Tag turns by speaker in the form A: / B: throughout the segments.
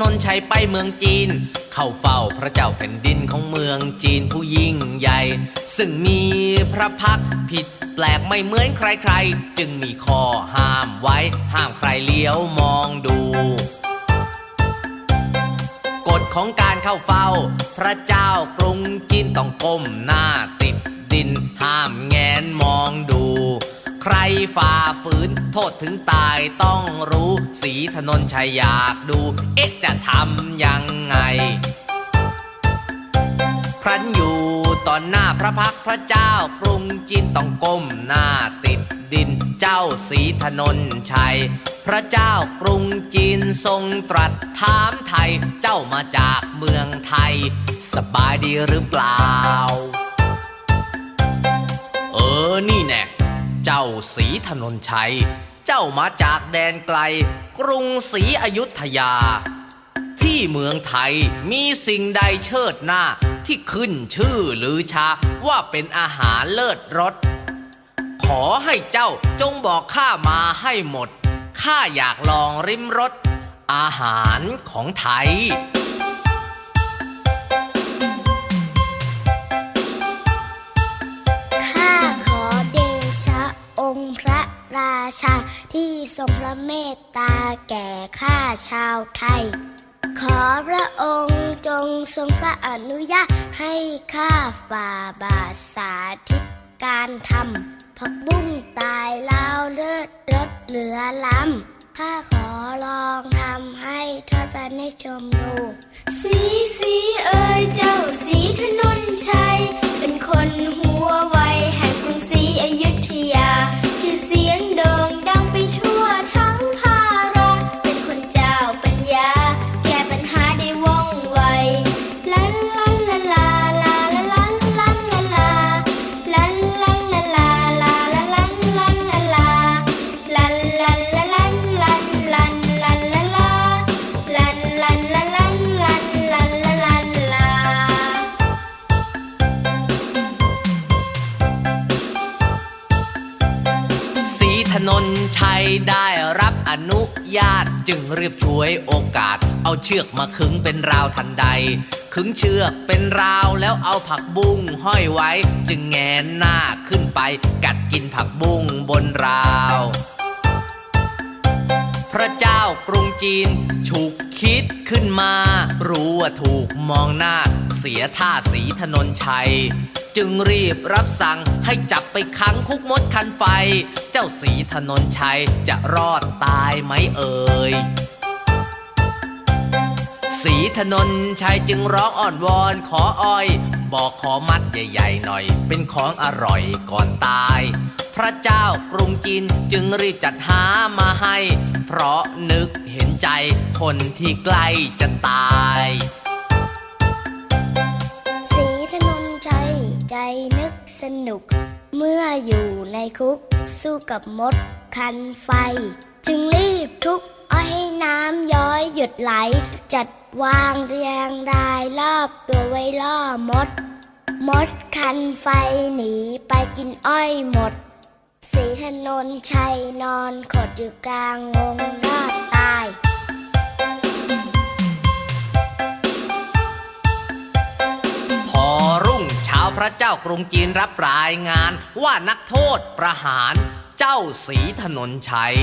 A: นนชัยไปเมืองจีน เข้าเฝ้าพระเจ้าแผ่นดินของเมืองจีนผู้ยิ่งใหญ่ ซึ่งมีพระพักผิดแปลกไม่เหมือนใครๆ จึงมีข้อห้ามไว้ห้ามใครเลี้ยวมองดูกฎของการเข้าเฝ้า พระเจ้ากรุงจีนต้องก้มหน้าติดดินห้ามแงนมองดู ใครฝ่าฝืนโทษถึงตายต้องรู้สีถนนชัยอยากดู เอ๊ะจะทำยังไง ครั้นอยู่ตอนหน้าพระพักพระเจ้ากรุงจีนต้องก้มหน้าติดดินเจ้าสีถนนชัย พระเจ้ากรุงจีนทรงตรัสถามไทย เจ้ามาจากเมืองไทย สบายดีหรือเปล่า เออนี่แน่ จ้าสีถนนชัย เจ้ามาจากแดนไกล กรุงศรีอยุธยา ที่เมืองไทยมีสิ่งใดเชิดหน้าที่ขึ้นชื่อหรือชาว่าเป็นอาหารเลิศรสขอให้เจ้าจงบอกข้ามาให้หมด ข้าอยากลองริมรสอาหารของไทย
B: ที่ทรงพระเมตตาแก่ข้าชาวไทย ขอพระองค์จงทรงพระอนุญาตให้ข้าฝ่าบาทสาธิตการทำผักบุ้งตายล้วเลิศรสเหลือล้ำข้าขอลองทำให้ทอดพระเนตรชมดู สีสีเอ่ยเจ้าสีถนนชัย เป็นคนหัว ใชัยได้
A: รับอนุญาตจึงรีบช่วยโอกาส เอาเชือกมาขึงเป็นราวทันใด ขึงเชือกเป็นราวแล้วเอาผักบุ้งห้อยไว้ จึงแงนหน้าขึ้นไป กัดกินผักบุ้งบนราว พระเจ้ากรุงจีนฉุก คิดขึ้นมา รู้ว่าถูกมองหน้า เสียท่าสีถนนชัย จึงรีบรับสั่งให้จับไปขังคุกมดคันไฟ เจ้าสีถนนชัยจะรอดตายไหมเอ่ยสีถนนชัยจึงร้องอ้อนวอนขออ้อย บอกขอมัดใหญ่ๆหน่อย เป็นของอร่อยก่อนตาย พระเจ้ากรุงจีนจึงรีบจัดหามาให้ เพราะนึกเห็นใจคนที่ใกล้จะตาย
B: สีถนนชัยใจนึกสนุก เมื่ออยู่ในคุกสู้กับมดคันไฟ จึงรีบทุบเอาให้น้ำย้อยหยุดไหล จัดวางเรียงรายรอบตัวไว้ล่อมด มดคันไฟหนีไปกินอ้อยหมด ถนนชัยนอนขดอยู่กลางงงรอดตาย
A: พอรุ่งเช้าพระเจ้ากรุงจีนรับรายงาน ว่านักโทษประหารเจ้าสีถนนชัย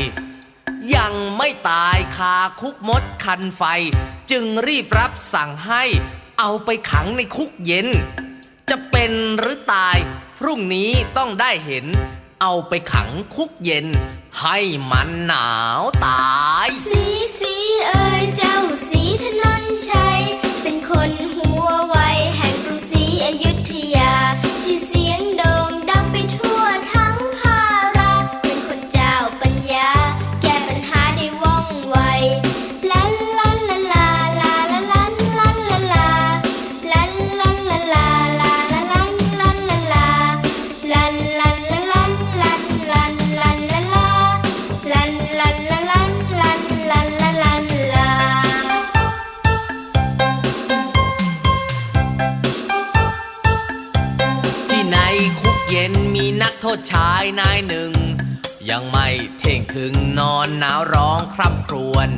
A: ยังไม่ตายคาคุกมดคันไฟ จึงรีบรับสั่งให้เอาไปขังในคุกเย็น จะเป็นหรือตาย พรุ่งนี้ต้องได้เห็น เอาไปขังคุกเย็น ให้มันหนาวตาย
B: สีสีเอ่ยเจ้าสีถนนชัย เย็น
A: มีนักโทษชายนายหนึ่ง ยังไม่เท่งถึงนอนหนาวร้องคร่ำครวญ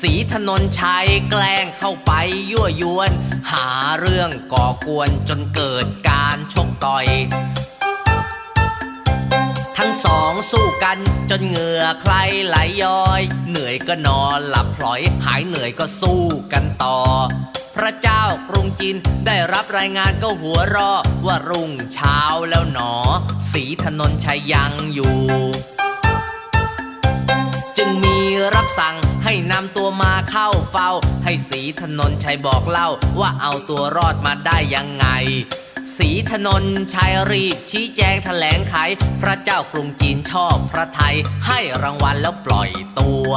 A: สสีถนนชัยแกล้งเข้าไปยั่วยวน หาเรื่องก่อกวนจนเกิดการชกต่อย ทั้งสองสู้กันจนเหงื่อใครไหลย้อย เหนื่อยก็นอนหลับพลอยหายเหนื่อยก็สู้กันต่อพระเจ้ากรุงจีนได้รับรายงานก็หัวรอว่ารุ่งเช้า สีถนนชัยยังอยู่ จึงมีรับสั่งให้นำตัวมาเข้าเฝ้า ให้สีถนนชัยบอกเล่าว่าเอาตัวรอดมาได้ยังไงสีถนนชัยรีบชี้แจงแถลงไข พระเจ้ากรุงจีนชอบพระไทยให้รางวัลแล้วปล่อยตัว